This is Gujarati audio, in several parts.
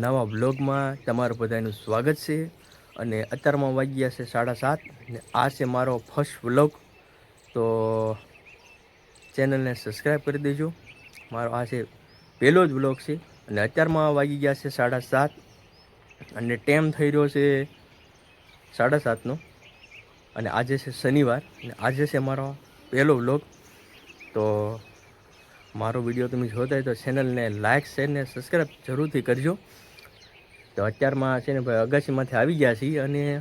નવા બ્લોગમાં તમારું બધાનું સ્વાગત છે. અને અત્યારમાં વાગ્યા છે સાડા સાત ને આ છે મારો ફર્સ્ટ વ્લોગ. તો ચેનલને સબસ્ક્રાઈબ કરી દેજો. મારો આ છે પહેલો જ વ્લોગ છે. અને અત્યારમાં વાગી ગયા છે સાડા સાત. અને ટાઈમ થઈ રહ્યો છે સાડા સાતનો. અને આજે છે શનિવાર અને આજે છે મારો પહેલો વ્લોગ. તો મારો વીડિયો તમે જોતા હોય તો ચેનલને લાઇક શેર ને સબસ્ક્રાઈબ જરૂરથી કરજો. તો અત્યારમાં છે ને ભાઈ અગાસીમાંથી આવી ગયા છીએ અને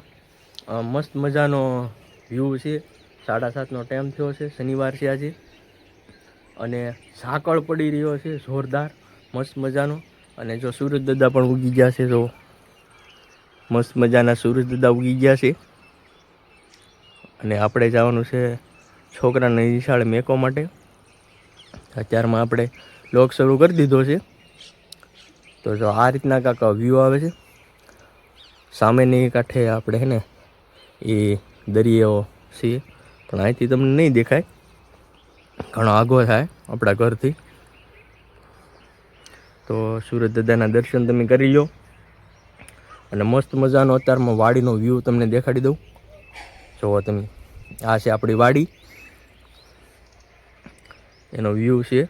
મસ્ત મજાનો વ્યૂ છે. સાડા સાતનો ટાઈમ થયો છે, શનિવાર છે આજે. અને ઝાકળ પડી રહ્યો છે, જોરદાર, મસ્ત મજાનો. અને જો સૂરજ દાદા પણ ઉગી ગયા છે, તો મસ્ત મજાના સૂરજ દાદા ઉગી ગયા છે. અને આપણે જવાનું છે છોકરાને નિશાળે મેકવા માટે. અત્યારમાં આપણે લોક શરૂ કરી દીધો છે. તો જો આ રીતના કાંક વ્યૂ આવે છે. સામેની કાંઠે આપણે હે ને, એ દરિયો છે. પણ અહીંથી તમને નહીં દેખાય. ઘણો આગો થાય આપણા ઘરથી. તો સુરત દાદાના દર્શન તમે કરી લો અને મસ્ત મજાનો અત્યારમાં વાડીનો વ્યૂ તમને દેખાડી દઉં. જુઓ તમે, આ છે આપણી વાડી. એનો વ્યૂ છે.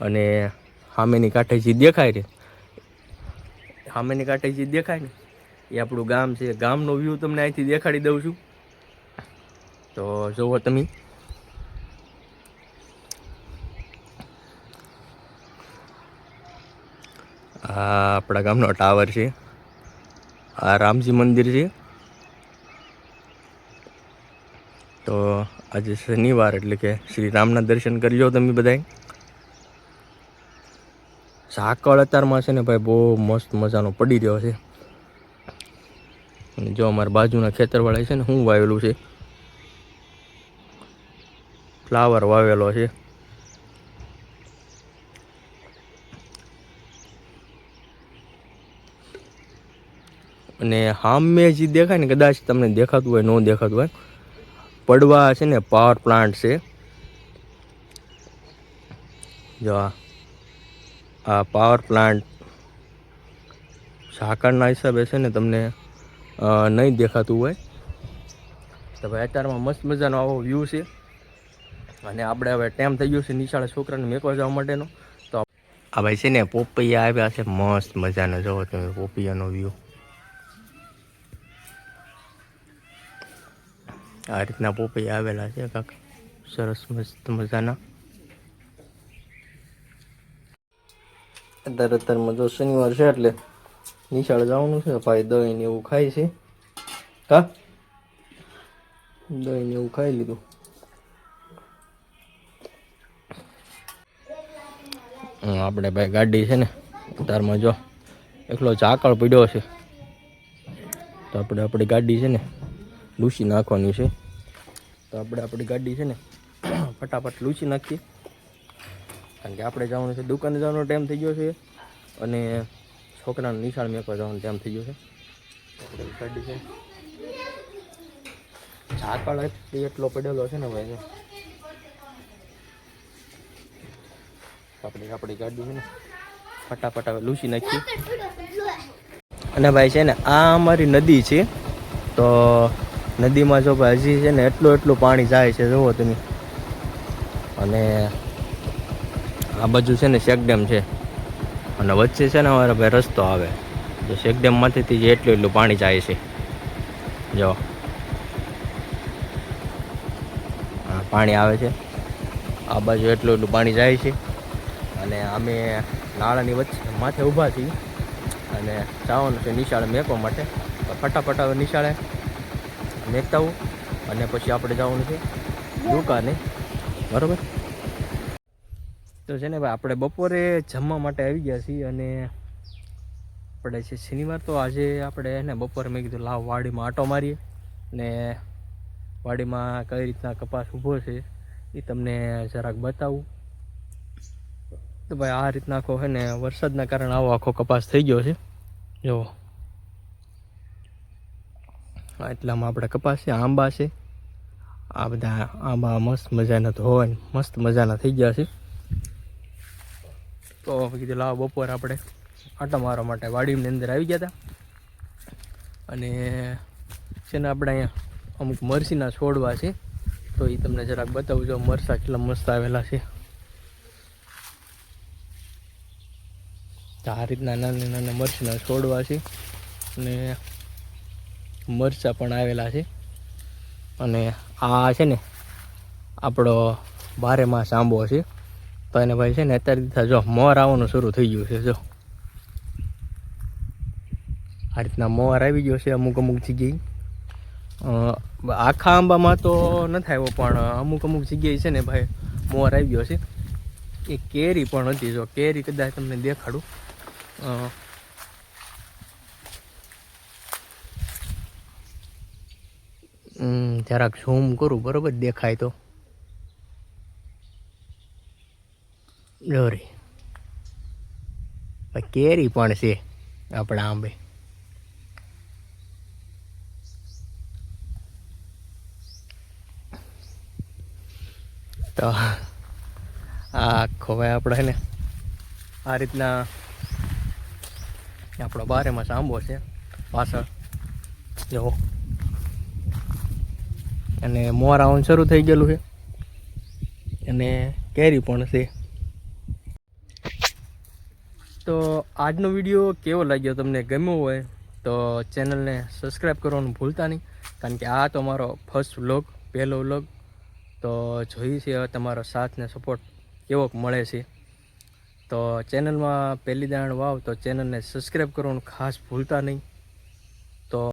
અને સામેની કાંઠે જે દેખાય છે સામેની કાંઠે જે દેખાય ને, એ આપણું ગામ છે. ગામનો વ્યૂ તમને અહીંથી દેખાડી દઉં છું. તો જુઓ તમે. આ આપણા ગામનો ટાવર છે. આ રામજી મંદિર છે. તો આજે શનિવાર એટલે કે શ્રી રામના દર્શન કરી લો તમે બધાય. ઝાકળ અત્યારમાં છે ને ભાઈ, બહુ મસ્ત મજાનો પડી રહ્યો છે. જો અમારા બાજુના ખેતરવાળા છે ને, શું વાવેલું છે? ફ્લાવર વાવેલો છે. અને હામે જે દેખાય ને, કદાચ તમને દેખાતું હોય, ન દેખાતું હોય, પડવા છે ને, પાવર પ્લાન્ટ છે. જો આ. આ પાવર પ્લાન્ટ ઝાકળના હિસાબે છે ને તમને નહીં દેખાતું હોય. તો ભાઈ અત્યારમાં મસ્ત મજાનો આવો વ્યૂ છે. અને આપણે હવે ટાઈમ થઈ ગયો છે નિશાળે છોકરાને મેકવા જવા માટેનો. તો આ ભાઈ છે ને પોપૈયા આવ્યા છે મસ્ત મજાનો. જોવો તમે પોપૈયાનો વ્યૂ આ રીતના પોપૈયા આવેલા છે કાંક. સરસ મસ્ત મજાના. અત્યારે અત્યારમાં જો શનિવાર છે એટલે નિશાળ જવાનું છે. ભાઈ દહીં ને એવું ખાય છે. કા? દહીં ને એવું ખાઈ લીધું. આપણે ભાઈ ગાડી છે ને, અત્યારમાં જો એકલો ઝાકળ પડ્યો છે. તો આપણે આપણી ગાડી છે ને લૂસી નાખવાની છે. તો આપણે આપણી ગાડી છે ને, ફટાફટ લૂસી નાખીએ. કારણ કે આપણે જવાનું છે, દુકાને જવાનો ટાઈમ થઈ ગયો છે અને છોકરાને નિશાળ મેકવા જવાનો ટાઈમ થઈ ગયો છે. ગાડી એટલો પડેલો છે ને ભાઈ આપણી આપણી ગાડી છે ને, ફટાફટ હવે લૂસી નાખીએ. અને ભાઈ છે ને, આ અમારી નદી છે, તો નદીમાં જો ભાઈ હજી છે ને એટલું એટલું પાણી જાય છે, જુઓ તમે. અને આ બાજુ છે ને શેક ડેમ છે. અને વચ્ચે છે ને અમારે ભાઈ રસ્તો આવે. તો શેક ડેમમાંથી જે એટલું એટલું પાણી જાય છે. જો. પાણી આવે છે. આ બાજુ એટલું એટલું પાણી જાય છે. અને અમે નાળાની વચ્ચે માથે ઊભા છીએ. અને જવાનું છે નિશાળે મેકવા માટે. ફટાફટ હવે નિશાળે મેકતા અને પછી આપણે જવાનું છે દુકાને. બરાબર? તો છે ને ભાઈ, આપણે બપોરે જમવા માટે આવી ગયા છીએ અને આપણે છે શનિવાર, તો આજે આપણે એને બપોરે મેં કીધું, લાવ વાડીમાં આટો મારીએ ને વાડીમાં કઈ રીતના કપાસ ઊભો છે એ તમને જરાક બતાવું. તો ભાઈ, આ રીતના આખો છે ને વરસાદના કારણે આવો આખો કપાસ થઈ ગયો છે. આ એટલામાં આપણે કપાસ છે, આંબા છે. આ બધા આંબા મસ્ત મજાના ધોવાય મસ્ત મજાના થઈ ગયા છે. તો કીધું લાવો બપોર આપણે આટા મારવા માટે વાડીની અંદર આવી ગયા હતા. અને છે ને આપણે અહીંયા અમુક મરસીના છોડવા છે. તો એ તમને જરાક બતાવું જો મરસા કેટલા મસ્ત આવેલા છે. આ રીતના નાના નાના મરસીના છોડવા છે. અને મરચાં પણ આવેલા છે. અને આ છે ને આપણો બારે માસ આંબો છે. તો એને ભાઈ છે ને અત્યારે દીધા જો મોર આવવાનું શરૂ થઈ ગયું છે, જો. આ રીતના મોર આવી ગયો છે અમુક અમુક જગ્યાએ. આખા આંબામાં તો નથી આવ્યો, પણ અમુક અમુક જગ્યાએ છે ને ભાઈ મોર આવી ગયો છે. એ કેરી પણ હતી, જો. કેરી કદાચ તમને દેખાડું. જરાક ઝૂમ કરું, બરોબર? દેખાય તો. જોરી કેરી પણ છે આપણા આંબે. તો આખો ભાઈ આપણે ને, આ રીતના આપણો બારેમાં આંબો છે, પાછળ. જો. અને મોર આવવાનું શરૂ થઈ ગયેલું છે. અને કેરી પણ છે. તો આજનો વીડિયો કેવો લાગ્યો તમને ગમ્યો હોય તો ચેનલને સબસ્ક્રાઈબ કરવાનું ભૂલતા નહીં. કારણ કે આ તો મારો ફર્સ્ટ વ્લોગ પહેલો વ્લોગ તો જોઈએ છે હવે તમારો સાથ ને સપોર્ટ કેવો મળે છે. તો ચેનલમાં પહેલી દાણ વાવ તો ચેનલને સબસ્ક્રાઈબ કરવાનું ખાસ ભૂલતા નહીં.